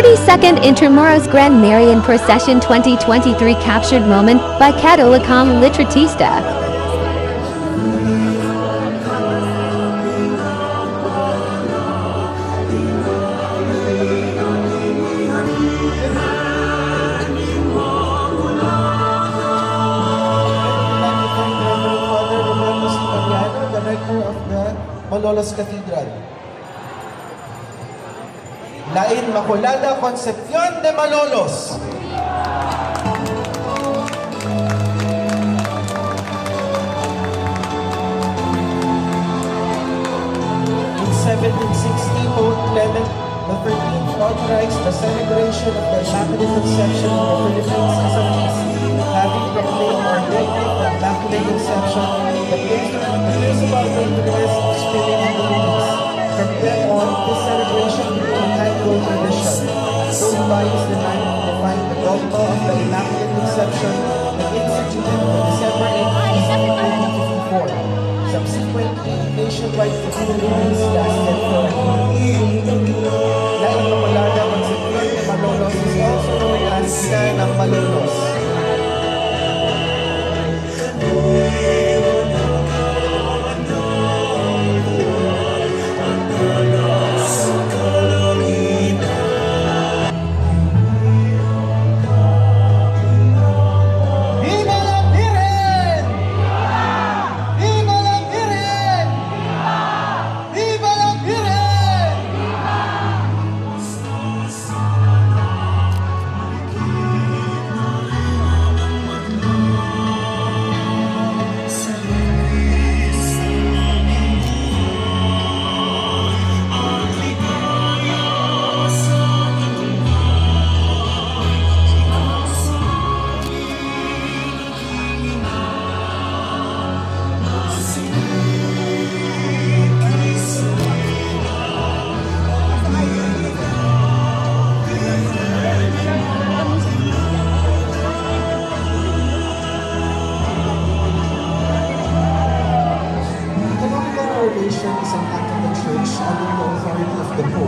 42nd Intramuros Grand Marian Procession 2023 captured moment by Catolacom Litratista. Malolos Cathedral. La Inmaculada Concepcion de Malolos. In 1760, Pope Clement XIII authorized the celebration of the Immaculate Conception in the Philippines as a feast, having proclaimed or declared the Immaculate Conception Pius IX defined the dogma of the Immaculate Conception and instituted on December 18, 1854. Subsequently, nationwide festivities lasted for a year. La Inmaculada Concepcion de Malolos is also known as Ina ng Malolos. Coronation is an act of the Church under the authority of the Pope.